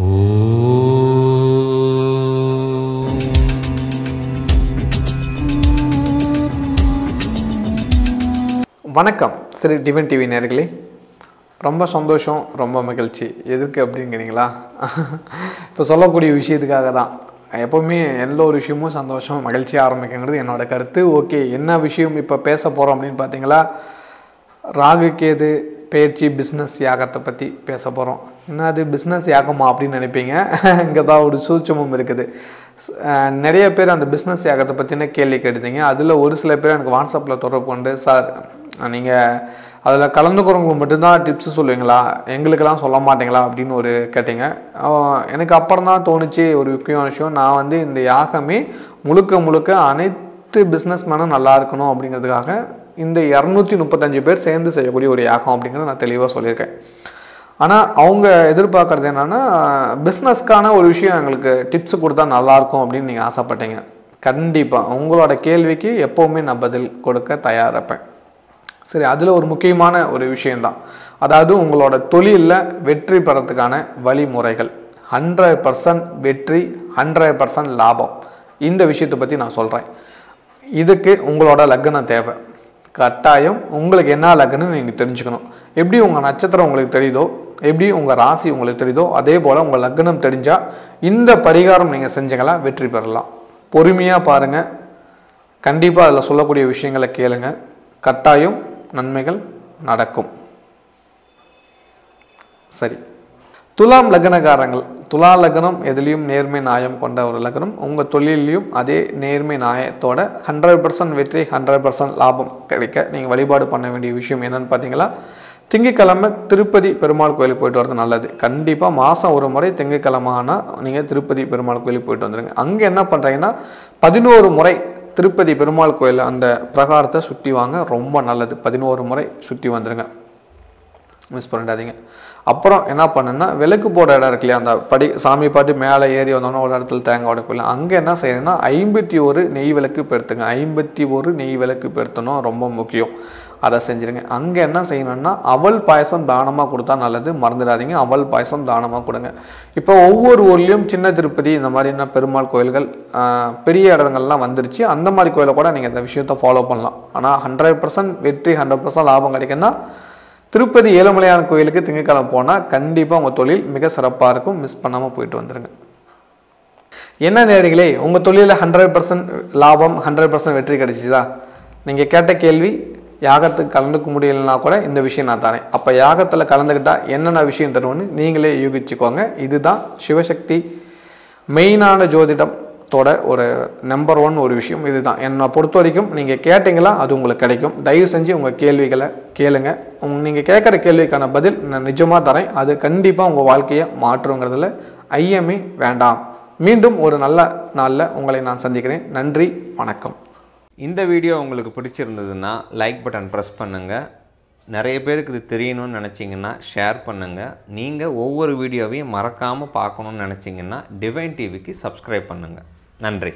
வணக்கம் சரி டிவன் டிவி நேர்களே. ரொம்ப சந்தோஷம் ரொம்ப மகிழ்ச்சி. எதுக்கு அப்படிங்கிறீங்களா? இப்போ சொல்லக்கூடிய விஷயத்துக்காக தான். எப்போவுமே எந்த ஒரு விஷயமும் சந்தோஷம் மகிழ்ச்சியாக ஆரம்பிக்குங்கிறது என்னோட கருத்து. ஓகே என்ன விஷயம் இப்போ பேச போகிறோம் அப்படின்னு பார்த்தீங்களா ராகு கேது பயிற்சி பிஸ்னஸ் யாகத்தை பற்றி பேச போகிறோம் என்ன அது பிஸ்னஸ் யாகமா அப்படின்னு நினைப்பீங்க? இங்கே தான் ஒரு சூட்சமும் இருக்குது. நிறைய பேர் அந்த பிஸ்னஸ் யாகத்தை பற்றின கேள்வி கேட்டுதீங்க அதில் ஒரு சில பேர் எனக்கு வாட்ஸ்அப்பில் தொடர்பு கொண்டு சார் நீங்கள் அதில் கலந்துக்கிறவங்களுக்கு மட்டும்தான் டிப்ஸ் சொல்லுவீங்களா? எங்களுக்கெல்லாம் சொல்ல மாட்டீங்களா? அப்படின்னு ஒரு கேட்டீங்க. எனக்கு அப்புறம் தான் தோணுச்சு ஒரு முக்கியமான விஷயம். நான் வந்து இந்த யாகமே முழுக்க முழுக்க அனைத்து பிஸ்னஸ் மேனும் நல்லா இருக்கணும் அப்படிங்கிறதுக்காக இந்த இரநூத்தி முப்பத்தஞ்சு பேர் சேர்ந்து செய்யக்கூடிய ஒரு யாகம் அப்படிங்கிறத நான் தெளிவாக சொல்லியிருக்கேன். ஆனால் அவங்க எதிர்பார்க்குறது என்னென்னா பிஸ்னஸ்க்கான ஒரு விஷயம் எங்களுக்கு டிப்ஸ் கொடுத்தா நல்லாயிருக்கும் அப்படின்னு நீங்கள் ஆசைப்பட்டீங்க. கண்டிப்பாக உங்களோட கேள்விக்கு எப்போவுமே நான் பதில் கொடுக்க தயாரிப்பேன் சரி அதில் ஒரு முக்கியமான ஒரு விஷயந்தான் அதாவது உங்களோட தொழிலில் வெற்றி பெறத்துக்கான வழிமுறைகள். ஹண்ட்ரட் பர்சன்ட் வெற்றி ஹண்ட்ரட் பர்சன்ட் லாபம். இந்த விஷயத்தை பற்றி நான் சொல்கிறேன் இதுக்கு உங்களோட லக்னம் தேவை. கட்டாயம் உங்களுக்கு என்ன லக்னம் நீங்கள் தெரிஞ்சுக்கணும். எப்படி உங்கள் நட்சத்திரம் உங்களுக்கு தெரியுதோ எப்படி உங்கள் ராசி உங்களுக்கு தெரியுதோ அதே போல் உங்கள் லக்னம் தெரிஞ்சால் இந்த பரிகாரம் நீங்கள் செஞ்சீங்களா வெற்றி பெறலாம். பொறுமையாக பாருங்கள் கண்டிப்பாக அதில் சொல்லக்கூடிய விஷயங்களை கேளுங்க. கட்டாயம் நன்மைகள் நடக்கும். சரி. துலாம் லக்னக்காரங்கள் துலா லக்னம் எதுலேயும் நேர்மை நியாயம் கொண்ட ஒரு லக்னம். உங்கள் தொழிலையும் அதே நேர்மை நியாயத்தோட ஹண்ட்ரட் பர்சன்ட் வெற்றி ஹண்ட்ரட் பர்சன்ட் லாபம் கிடைக்க நீங்கள் வழிபாடு பண்ண வேண்டிய விஷயம் என்னென்னு பார்த்தீங்களா திங்கக்கிழமை திருப்பதி பெருமாள் கோயிலுக்கு போயிட்டு வரது நல்லது. கண்டிப்பாக மாதம் ஒரு முறை திங்கக்கிழமை ஆனால் நீங்கள் திருப்பதி பெருமாள் கோயிலுக்கு போயிட்டு வந்துடுங்க அங்கே என்ன பண்ணுறீங்கன்னா பதினோரு முறை திருப்பதி பெருமாள் கோயில் அந்த பிரகாரத்தை சுற்றி வாங்க ரொம்ப நல்லது. பதினோரு முறை சுற்றி வந்துடுங்க மிஸ் பண்ணிடாதீங்க. அப்புறம் என்ன பண்ணுன்னா விளக்கு போட இடம் இருக்கு இல்லையா அந்த படி சாமி பாட்டு மேலே ஏறி வந்தோன்னா ஒரு இடத்துல தேங்காய் உடைப்பில்ல அங்கே என்ன செய்யணும்னா ஐம்பத்தி ஒரு நெய் விளக்கு பெருத்துங்க. ஐம்பத்தி ஒரு நெய் விளக்கு பெருத்தணும் ரொம்ப முக்கியம். அதை செஞ்சுருங்க. அங்கே என்ன செய்யணும்னா அவல் பாயசம் தானமாக கொடுத்தா நல்லது மறந்துடாதீங்க. அவல் பாயசம் தானமாக கொடுங்க. இப்போ ஒவ்வொரு ஊர்லேயும் சின்ன திருப்பதி இந்த மாதிரியான பெருமாள் கோயில்கள் பெரிய இடங்கள்லாம் வந்துருச்சு. அந்த மாதிரி கோயிலை கூட நீங்கள் இந்த விஷயத்தை ஃபாலோ பண்ணலாம். ஆனால் ஹண்ட்ரட் பர்சன்ட் வெற்றி ஹண்ட்ரட் பர்சன்ட் லாபம் கிடைக்குன்னா திருப்பதி ஏழுமலையான் கோயிலுக்கு திங்கக்கிழமை போனால் கண்டிப்பாக உங்கள் தொழில் மிக சிறப்பாக இருக்கும். மிஸ் பண்ணாமல் போயிட்டு வந்துடுங்க என்ன நேரங்களே உங்கள் தொழிலில் ஹண்ட்ரட் பர்சன்ட் லாபம் ஹண்ட்ரட் பர்சன்ட் வெற்றி கிடைச்சிதா? நீங்கள் கேட்ட கேள்வி யாகத்துக்கு கலந்துக்க முடியலனா கூட இந்த விஷயம் நான் தரேன். அப்போ யாகத்தில் கலந்துக்கிட்டால் என்னென்ன விஷயம் தருவோன்னு நீங்களே யூகிச்சுக்கோங்க. இதுதான் சிவசக்தி மெயினான ஜோதிடம். தோட ஒரு நம்பர் ஒன் ஒரு விஷயம் இதுதான். என்னை பொறுத்த வரைக்கும் நீங்கள் கேட்டிங்களா அது உங்களுக்கு கிடைக்கும். தயவு செஞ்சு உங்கள் கேள்விகளை கேளுங்க. நீங்கள் கேட்குற கேள்விக்கான பதில் நான் நிஜமாக தரேன். அது கண்டிப்பாக உங்கள் வாழ்க்கையை மாற்றுங்கிறதுல ஐயமே வேண்டாம். மீண்டும் ஒரு நல்ல நாளில் உங்களை நான் சந்திக்கிறேன். நன்றி வணக்கம். இந்த வீடியோ உங்களுக்கு பிடிச்சிருந்ததுன்னா லைக் பட்டன் ப்ரெஸ் பண்ணுங்கள் நிறைய பேருக்கு இது தெரியணும்னு நினச்சிங்கன்னா ஷேர் பண்ணுங்கள் நீங்கள் ஒவ்வொரு வீடியோவையும் மறக்காமல் பார்க்கணுன்னு நினச்சிங்கன்னா டிவைன் டிவிக்கு சப்ஸ்கிரைப் பண்ணுங்கள் நன்றி.